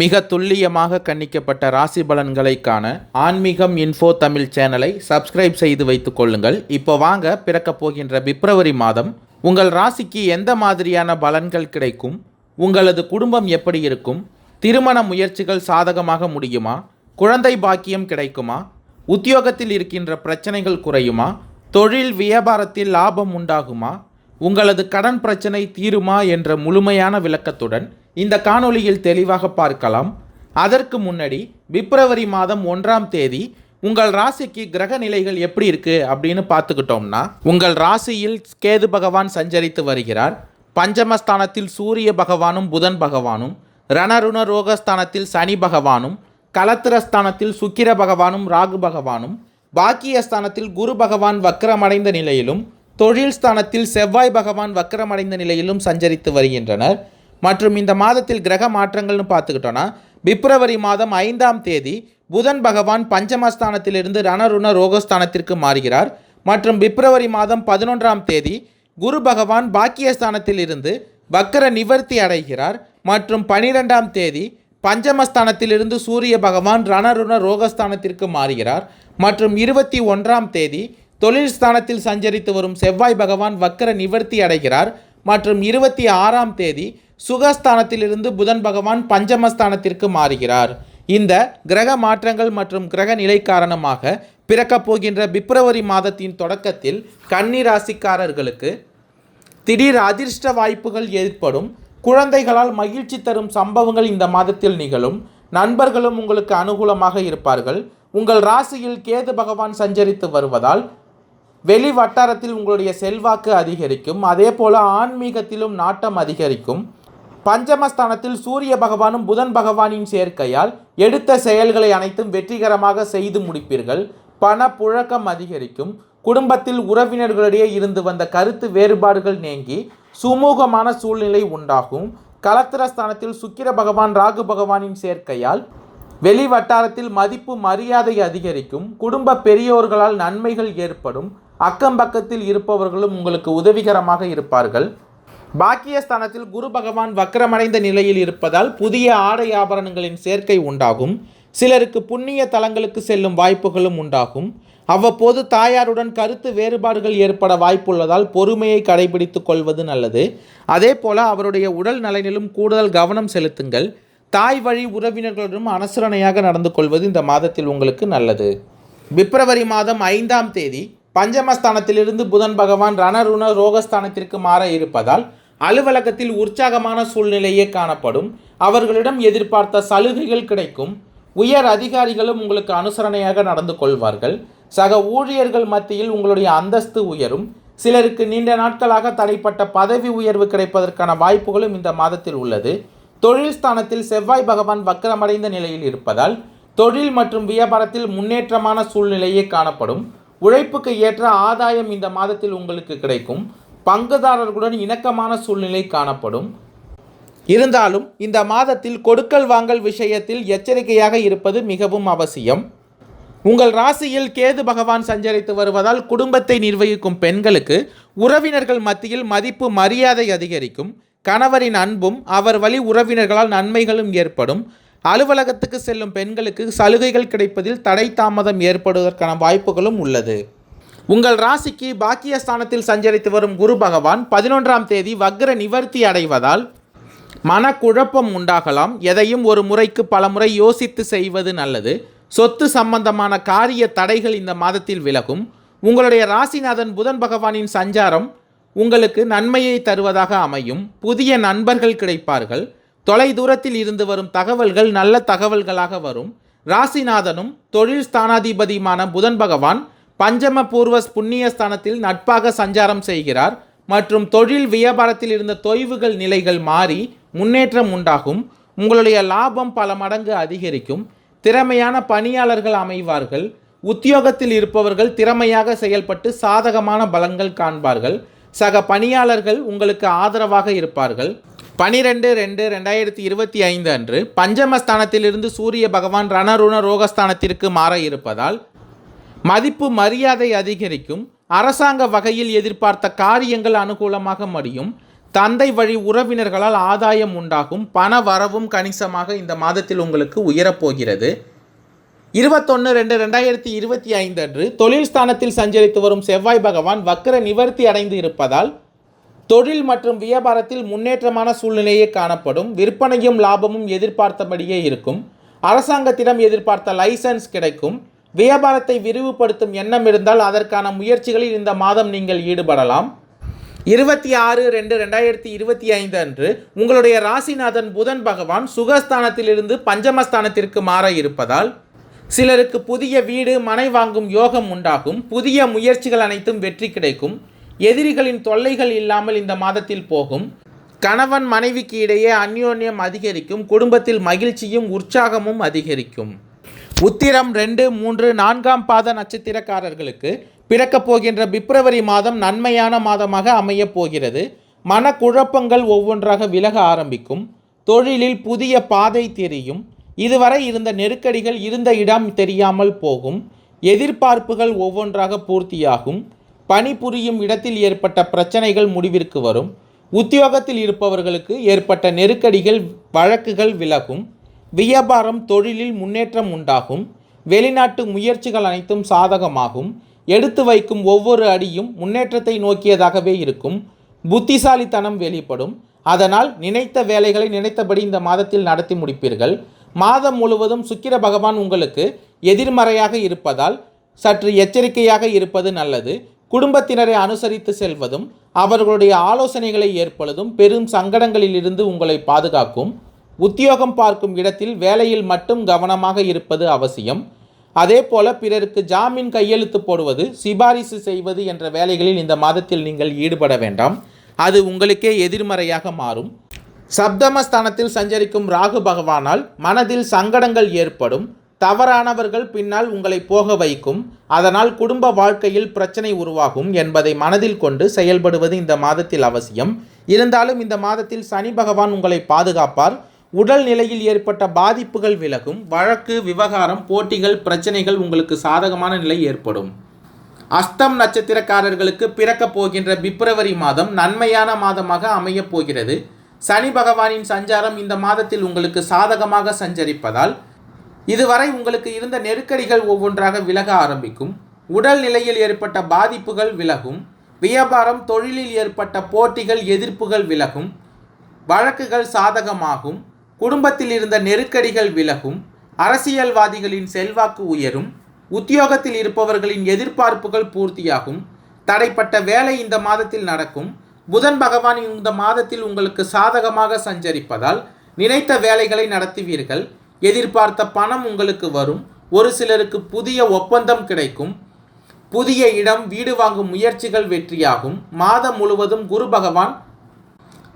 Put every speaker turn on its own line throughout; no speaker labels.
மிக துல்லியமாக கணிக்கப்பட்ட ராசி பலன்களை காண ஆன்மீகம் இன்ஃபோ தமிழ் சேனலை சப்ஸ்கிரைப் செய்து வைத்துக் கொள்ளுங்கள். இப்போ வாங்க பிறக்கப் போகின்ற பிப்ரவரி மாதம் உங்கள் ராசிக்கு எந்த மாதிரியான பலன்கள் கிடைக்கும்? உங்களது குடும்பம் எப்படி இருக்கும்? திருமண முயற்சிகள் சாதகமாக முடியுமா? குழந்தை பாக்கியம் கிடைக்குமா? உத்தியோகத்தில் இருக்கின்ற பிரச்சனைகள் குறையுமா? தொழில் வியாபாரத்தில் லாபம் உண்டாகுமா? உங்களது கடன் பிரச்சனை தீருமா? என்ற முழுமையான விளக்கத்துடன் இந்த காணொளியில் தெளிவாக பார்க்கலாம். அதற்கு முன்னாடி பிப்ரவரி மாதம் ஒன்றாம் தேதி உங்கள் ராசிக்கு கிரக நிலைகள் எப்படி இருக்கு அப்படின்னு பார்த்துக்கிட்டோம்னா உங்கள் ராசியில் கேது பகவான் சஞ்சரித்து வருகிறார். பஞ்சமஸ்தானத்தில் சூரிய பகவானும் புதன் பகவானும் ரணருண ரோகஸ்தானத்தில் சனி பகவானும் கலத்திரஸ்தானத்தில் சுக்கிர பகவானும் ராகு பகவானும் பாக்கியஸ்தானத்தில் குரு பகவான் வக்கரமடைந்த நிலையிலும் தொழில் ஸ்தானத்தில் செவ்வாய் பகவான் வக்கரமடைந்த நிலையிலும் சஞ்சரித்து வருகின்றனர். மற்றும் இந்த மாதத்தில் கிரக மாற்றங்கள்னு பார்த்துக்கிட்டோன்னா பிப்ரவரி மாதம் ஐந்தாம் தேதி புதன் பகவான் பஞ்சமஸ்தானத்திலிருந்து ரணருண ரோகஸ்தானத்திற்கு மாறுகிறார். மற்றும் பிப்ரவரி மாதம் பதினொன்றாம் தேதி குரு பகவான் பாக்கியஸ்தானத்திலிருந்து வக்கர நிவர்த்தி அடைகிறார். மற்றும் பனிரெண்டாம் தேதி பஞ்சமஸ்தானத்திலிருந்து சூரிய பகவான் ரணருண ரோகஸ்தானத்திற்கு மாறுகிறார். மற்றும் இருபத்தி ஒன்றாம் தேதி தொழில் ஸ்தானத்தில் சஞ்சரித்து வரும் செவ்வாய் பகவான் வக்கர நிவர்த்தி அடைகிறார். மற்றும் இருபத்தி ஆறாம் தேதி சுகஸ்தானத்திலிருந்து புதன் பகவான் பஞ்சமஸ்தானத்திற்கு மாறுகிறார். இந்த கிரக மாற்றங்கள் மற்றும் கிரக நிலை காரணமாக பிறக்கப் போகின்ற பிப்ரவரி மாதத்தின் தொடக்கத்தில் கன்னி ராசிக்காரர்களுக்கு திடீர் அதிர்ஷ்ட வாய்ப்புகள் ஏற்படும். குழந்தைகளால் மகிழ்ச்சி தரும் சம்பவங்கள் இந்த மாதத்தில் நிகழும். நண்பர்களும் உங்களுக்கு அனுகூலமாக இருப்பார்கள். உங்கள் ராசியில் கேது பகவான் சஞ்சரித்து வருவதால் வெளி வட்டாரத்தில் உங்களுடைய செல்வாக்கு அதிகரிக்கும். அதே போல ஆன்மீகத்திலும் நாட்டம் அதிகரிக்கும். பஞ்சமஸ்தானத்தில் சூரிய பகவானும் புதன் பகவானின் சேர்க்கையால் எடுத்த செயல்களை அனைத்தும் வெற்றிகரமாக செய்து முடிப்பீர்கள். பண புழக்கம் அதிகரிக்கும். குடும்பத்தில் உறவினர்களிடையே இருந்து வந்த கருத்து வேறுபாடுகள் நீங்கி சுமூகமான சூழ்நிலை உண்டாகும். கலத்திரஸ்தானத்தில் சுக்கிர பகவான் ராகு பகவானின் சேர்க்கையால் வெளி வட்டாரத்தில் மதிப்பு மரியாதை அதிகரிக்கும். குடும்ப பெரியோர்களால் நன்மைகள் ஏற்படும். அக்கம் பக்கத்தில் இருப்பவர்களும் உங்களுக்கு உதவிகரமாக இருப்பார்கள். பாக்கியஸ்தானத்தில் குரு பகவான் வக்கரமடைந்த நிலையில் இருப்பதால் புதிய ஆடை ஆபரணங்களின் சேர்க்கை உண்டாகும். சிலருக்கு புண்ணிய தலங்களுக்கு செல்லும் வாய்ப்புகளும் உண்டாகும். அவ்வப்போது தாயாருடன் கருத்து வேறுபாடுகள் ஏற்பட வாய்ப்புள்ளதால் பொறுமையை கடைபிடித்துக் கொள்வது நல்லது. அதே போல அவருடைய உடல் நலனிலும் கூடுதல் கவனம் செலுத்துங்கள். தாய் வழி உறவினர்களுடன் அனுசரணையாக நடந்து கொள்வது இந்த மாதத்தில் உங்களுக்கு நல்லது. பிப்ரவரி மாதம் ஐந்தாம் தேதி பஞ்சமஸ்தானத்திலிருந்து புதன் பகவான் ரணருண ரோகஸ்தானத்திற்கு மாற இருப்பதால் அலுவலகத்தில் உற்சாகமான சூழ்நிலையே காணப்படும். அவர்களிடம் எதிர்பார்த்த சலுகைகள் கிடைக்கும். உயர் அதிகாரிகளும் உங்களுக்கு அனுசரணையாக நடந்து கொள்வார்கள். சக ஊழியர்கள் மத்தியில் உங்களுடைய அந்தஸ்து உயரும். சிலருக்கு நீண்ட நாட்களாக தடைப்பட்ட பதவி உயர்வு கிடைப்பதற்கான வாய்ப்புகளும் இந்த மாதத்தில் உள்ளது. தொழில் ஸ்தானத்தில் செவ்வாய் பகவான் வக்கரமடைந்த நிலையில் இருப்பதால் தொழில் மற்றும் வியாபாரத்தில் முன்னேற்றமான சூழ்நிலையே காணப்படும். உழைப்புக்கு ஏற்ற ஆதாயம் இந்த மாதத்தில் உங்களுக்கு கிடைக்கும். பங்குதாரர்களுடன் இணக்கமான சூழ்நிலை காணப்படும். இருந்தாலும் இந்த மாதத்தில் கொடுக்கல் வாங்கல் விஷயத்தில் எச்சரிக்கையாக இருப்பது மிகவும் அவசியம். உங்கள் ராசியில் கேது பகவான் சஞ்சரித்து வருவதால் குடும்பத்தை நிர்வகிக்கும் பெண்களுக்கு உறவினர்கள் மத்தியில் மதிப்பு மரியாதை அதிகரிக்கும். கணவரின் அன்பும் அவர் வழி உறவினர்களால் நன்மைகளும் ஏற்படும். அலுவலகத்துக்கு செல்லும் பெண்களுக்கு சலுகைகள் கிடைப்பதில் தடை தாமதம் ஏற்படுவதற்கான வாய்ப்புகளும் உள்ளது. உங்கள் ராசிக்கு பாக்கியஸ்தானத்தில் சஞ்சரித்து வரும் குரு பகவான் பதினொன்றாம் தேதி வக்ர நிவர்த்தி அடைவதால் மனக்குழப்பம் உண்டாகலாம். எதையும் ஒரு முறைக்கு பல முறை யோசித்து செய்வது நல்லது. சொத்து சம்பந்தமான காரிய தடைகள் இந்த மாதத்தில் விலகும். உங்களுடைய ராசிநாதன் புதன் பகவானின் சஞ்சாரம் உங்களுக்கு நன்மையை தருவதாக அமையும். புதிய நண்பர்கள் கிடைப்பார்கள். தொலை தூரத்தில் இருந்து வரும் தகவல்கள் நல்ல தகவல்களாக வரும். ராசிநாதனும் தொழில் ஸ்தானாதிபதியுமான புதன் பகவான் பஞ்சம பூர்வஸ் புண்ணிய ஸ்தானத்தில் நட்பாக சஞ்சாரம் செய்கிறார் மற்றும் தொழில் வியாபாரத்தில் இருந்த தொய்வுகள் நிலைகள் மாறி முன்னேற்றம் உண்டாகும். உங்களுடைய லாபம் பல மடங்கு அதிகரிக்கும். திறமையான பணியாளர்கள் அமைவார்கள். உத்தியோகத்தில் இருப்பவர்கள் திறமையாக செயல்பட்டு சாதகமான பலங்கள் காண்பார்கள். சக பணியாளர்கள் உங்களுக்கு ஆதரவாக இருப்பார்கள். பனிரெண்டு ரெண்டு ரெண்டாயிரத்தி இருபத்தி ஐந்து அன்று பஞ்சமஸ்தானத்திலிருந்து சூரிய பகவான் ரணருண ரோகஸ்தானத்திற்கு மாற இருப்பதால் மதிப்பு மரியாதை அதிகரிக்கும் அரசாங்க வகையில் எதிர்பார்த்த காரியங்கள் அனுகூலமாக மடியும் தந்தை வழி உறவினர்களால் ஆதாயம் உண்டாகும் பண வரவும் கணிசமாக இந்த மாதத்தில் உங்களுக்கு உயரப்போகிறது. இருபத்தொன்று ரெண்டு ரெண்டாயிரத்தி இருபத்தி ஐந்து அன்று தொழில் ஸ்தானத்தில் சஞ்சரித்து வரும் செவ்வாய் பகவான் வக்கர நிவர்த்தி அடைந்து இருப்பதால் தொழில் மற்றும் வியாபாரத்தில் முன்னேற்றமான சூழ்நிலையே காணப்படும் விற்பனையும் லாபமும் எதிர்பார்த்தபடியே இருக்கும் அரசாங்கத்திடம் எதிர்பார்த்த லைசன்ஸ் கிடைக்கும் வியாபாரத்தை விரிவுபடுத்தும் எண்ணம் இருந்தால் அதற்கான முயற்சிகளில் இந்த மாதம் நீங்கள் ஈடுபடலாம். இருபத்தி ஆறு ரெண்டு ரெண்டாயிரத்தி இருபத்தி ஐந்து அன்று உங்களுடைய ராசிநாதன் புதன் பகவான் சுகஸ்தானத்திலிருந்து பஞ்சமஸ்தானத்திற்கு மாற இருப்பதால் சிலருக்கு புதிய வீடு மனை வாங்கும் யோகம் உண்டாகும் புதிய முயற்சிகள் அனைத்தும் வெற்றி கிடைக்கும் எதிரிகளின் தொல்லைகள் இல்லாமல் இந்த மாதத்தில் போகும் கணவன் மனைவிக்கு இடையே அந்யோன்யம் அதிகரிக்கும் குடும்பத்தில் மகிழ்ச்சியும் உற்சாகமும் அதிகரிக்கும். உத்திரம் ரெண்டு மூன்று நான்காம் பாத நட்சத்திரக்காரர்களுக்கு பிறக்கப் போகின்ற பிப்ரவரி மாதம் நன்மையான மாதமாக அமையப் போகிறது. மனக்குழப்பங்கள் ஒவ்வொன்றாக விலக ஆரம்பிக்கும். தொழிலில் புதிய பாதை தெரியும். இதுவரை இருந்த நெருக்கடிகள் இருந்த இடம் தெரியாமல் போகும். எதிர்பார்ப்புகள் ஒவ்வொன்றாக பூர்த்தியாகும். பணிபுரியும் இடத்தில் ஏற்பட்ட பிரச்சனைகள் முடிவிற்கு வரும். உத்தியோகத்தில் இருப்பவர்களுக்கு ஏற்பட்ட நெருக்கடிகள் வழக்குகள் விலகும். வியாபாரம் தொழிலில் முன்னேற்றம் உண்டாகும். வெளிநாட்டு முயற்சிகள் அனைத்தும் சாதகமாகும். எடுத்து வைக்கும் ஒவ்வொரு அடியும் முன்னேற்றத்தை நோக்கியதாகவே இருக்கும். புத்திசாலித்தனம் வெளிப்படும். அதனால் நினைத்த வேலைகளை நினைத்தபடி இந்த மாதத்தில் நடத்தி முடிப்பீர்கள். மாதம் முழுவதும் சுக்கிர பகவான் உங்களுக்கு எதிர்மறையாக இருப்பதால் சற்று எச்சரிக்கையாக இருப்பது நல்லது. குடும்பத்தினரை அனுசரித்து செல்வதும் அவர்களுடைய ஆலோசனைகளை ஏற்படுவதும் பெரும் சங்கடங்களிலிருந்து உங்களை பாதுகாக்கும். உத்தியோகம் பார்க்கும் இடத்தில் வேலையில் மட்டும் கவனமாக இருப்பது அவசியம். அதே போல பிறருக்கு ஜாமீன் கையெழுத்து போடுவது சிபாரிசு செய்வது என்ற வேலைகளில் இந்த மாதத்தில் நீங்கள் ஈடுபட வேண்டாம். அது உங்களுக்கே எதிர்மறையாக மாறும். சப்தமஸ்தானத்தில் சஞ்சரிக்கும் ராகு பகவானால் மனதில் சங்கடங்கள் ஏற்படும். தவறானவர்கள் பின்னால் உங்களை போக வைக்கும். அதனால் குடும்ப வாழ்க்கையில் பிரச்சனை உருவாகும் என்பதை மனதில் கொண்டு செயல்படுவது இந்த மாதத்தில் அவசியம். இருந்தாலும் இந்த மாதத்தில் சனி பகவான் உங்களை பாதுகாப்பார். உடல் நிலையில் ஏற்பட்ட பாதிப்புகள் விலகும் வழக்கு விவகாரம் போட்டிகள் பிரச்சனைகள் உங்களுக்கு சாதகமான நிலை ஏற்படும். அஸ்தம் நட்சத்திரக்காரர்களுக்கு பிறக்கப் போகின்ற பிப்ரவரி மாதம் நன்மையான மாதமாக அமையப் போகிறது. சனி பகவானின் சஞ்சாரம் இந்த மாதத்தில் உங்களுக்கு சாதகமாக சஞ்சரிப்பதால் இதுவரை உங்களுக்கு இருந்த நெருக்கடிகள் ஒவ்வொன்றாக விலக ஆரம்பிக்கும். உடல் நிலையில் ஏற்பட்ட பாதிப்புகள் விலகும். வியாபாரம் தொழிலில் ஏற்பட்ட போட்டிகள் எதிர்ப்புகள் விலகும். வழக்குகள் சாதகமாகும். குடும்பத்தில் இருந்த நெருக்கடிகள் விலகும் அரசியல்வாதிகளின் செல்வாக்கு உயரும் உத்தியோகத்தில் இருப்பவர்களின் எதிர்பார்ப்புகள் பூர்த்தியாகும் தடைப்பட்ட வேலை இந்த மாதத்தில் நடக்கும் புதன் பகவான் இந்த மாதத்தில் உங்களுக்கு சாதகமாக சஞ்சரிப்பதால் நினைத்த வேலைகளை நடத்துவீர்கள் எதிர்பார்த்த பணம் உங்களுக்கு வரும் ஒரு சிலருக்கு புதிய ஒப்பந்தம் கிடைக்கும் புதிய இடம் வீடு வாங்கும் முயற்சிகள் வெற்றியாகும் மாதம் முழுவதும் குரு பகவான்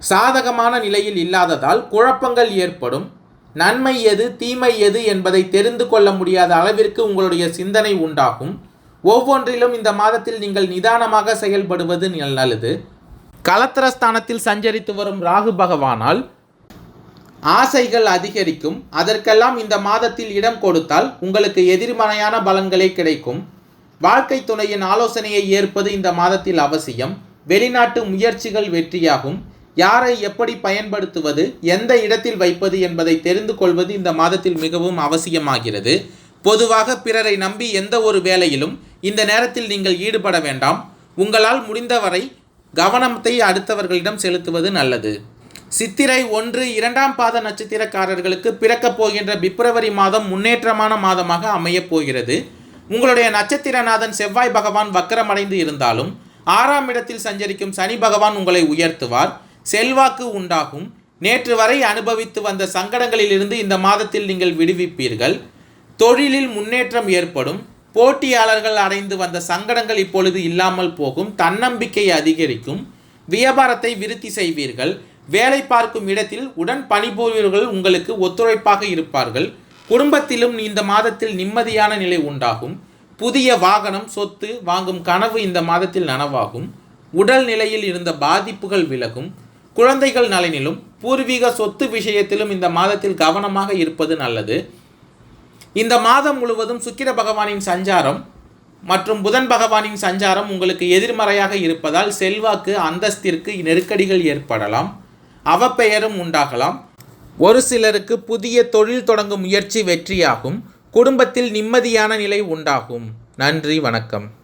சாதகமான நிலையில் இல்லாததால் குழப்பங்கள் ஏற்படும். நன்மை எது தீமை எது என்பதை தெரிந்து கொள்ள முடியாத அளவிற்கு உங்களுடைய சிந்தனை உண்டாகும். ஒவ்வொன்றிலும் இந்த மாதத்தில் நீங்கள் நிதானமாக செயல்படுவது நல்லது. கலத்திரஸ்தானத்தில் சஞ்சரித்து வரும் ராகு பகவானால் ஆசைகள் அதிகரிக்கும். அதற்கெல்லாம் இந்த மாதத்தில் இடம் கொடுத்தால் உங்களுக்கு எதிர்மறையான பலன்களே கிடைக்கும். வாழ்க்கை துணையின் ஆலோசனையை ஏற்பது இந்த மாதத்தில் அவசியம். வெளிநாட்டு முயற்சிகள் வெற்றியாகும். யாரை எப்படி பயன்படுத்துவது எந்த இடத்தில் வைப்பது என்பதை தெரிந்து கொள்வது இந்த மாதத்தில் மிகவும் அவசியமாகிறது. பொதுவாக பிறரை நம்பி எந்த ஒரு வேலையிலும் இந்த நேரத்தில் நீங்கள் ஈடுபட வேண்டாம். உங்களால் முடிந்தவரை கவனத்தை அடுத்தவர்களிடம் செலுத்துவது நல்லது. சித்திரை ஒன்று இரண்டாம் பாத நட்சத்திரக்காரர்களுக்கு பிறக்கப் போகின்ற பிப்ரவரி மாதம் முன்னேற்றமான மாதமாக அமையப் போகிறது. உங்களுடைய நட்சத்திரநாதன் செவ்வாய் பகவான் வக்கரமடைந்து இருந்தாலும் ஆறாம் இடத்தில் சஞ்சரிக்கும் சனி பகவான் உங்களை உயர்த்துவார். செல்வாக்கு உண்டாகும். நேற்று வரை அனுபவித்து வந்த சங்கடங்களிலிருந்து இந்த மாதத்தில் நீங்கள் விடுவிப்பீர்கள். தொழிலில் முன்னேற்றம் ஏற்படும். போட்டியாளர்கள் அடைந்து வந்த சங்கடங்கள் இப்பொழுது இல்லாமல் போகும். தன்னம்பிக்கை அதிகரிக்கும். வியாபாரத்தை விருத்தி செய்வீர்கள். வேலை பார்க்கும் இடத்தில் உடன் பணிபுரியவர்கள் உங்களுக்கு ஒத்துழைப்பாக இருப்பார்கள். குடும்பத்திலும் இந்த மாதத்தில் நிம்மதியான நிலை உண்டாகும். புதிய வாகனம் சொத்து வாங்கும் கனவு இந்த மாதத்தில் நனவாகும். உடல் நிலையில் இருந்த பாதிப்புகள் விலகும். குழந்தைகள் நலனிலும் பூர்வீக சொத்து விஷயத்திலும் இந்த மாதத்தில் கவனமாக இருப்பது நல்லது. இந்த மாதம் முழுவதும் சுக்கிர பகவானின் சஞ்சாரம் மற்றும் புதன் பகவானின் சஞ்சாரம் உங்களுக்கு எதிர்மறையாக இருப்பதால் செல்வாக்கு அந்தஸ்திற்கு நெருக்கடிகள் ஏற்படலாம். அவப்பெயரும் உண்டாகலாம். ஒரு சிலருக்கு புதிய தொழில் தொடங்கும் முயற்சி வெற்றியாகும். குடும்பத்தில் நிம்மதியான நிலை உண்டாகும். நன்றி வணக்கம்.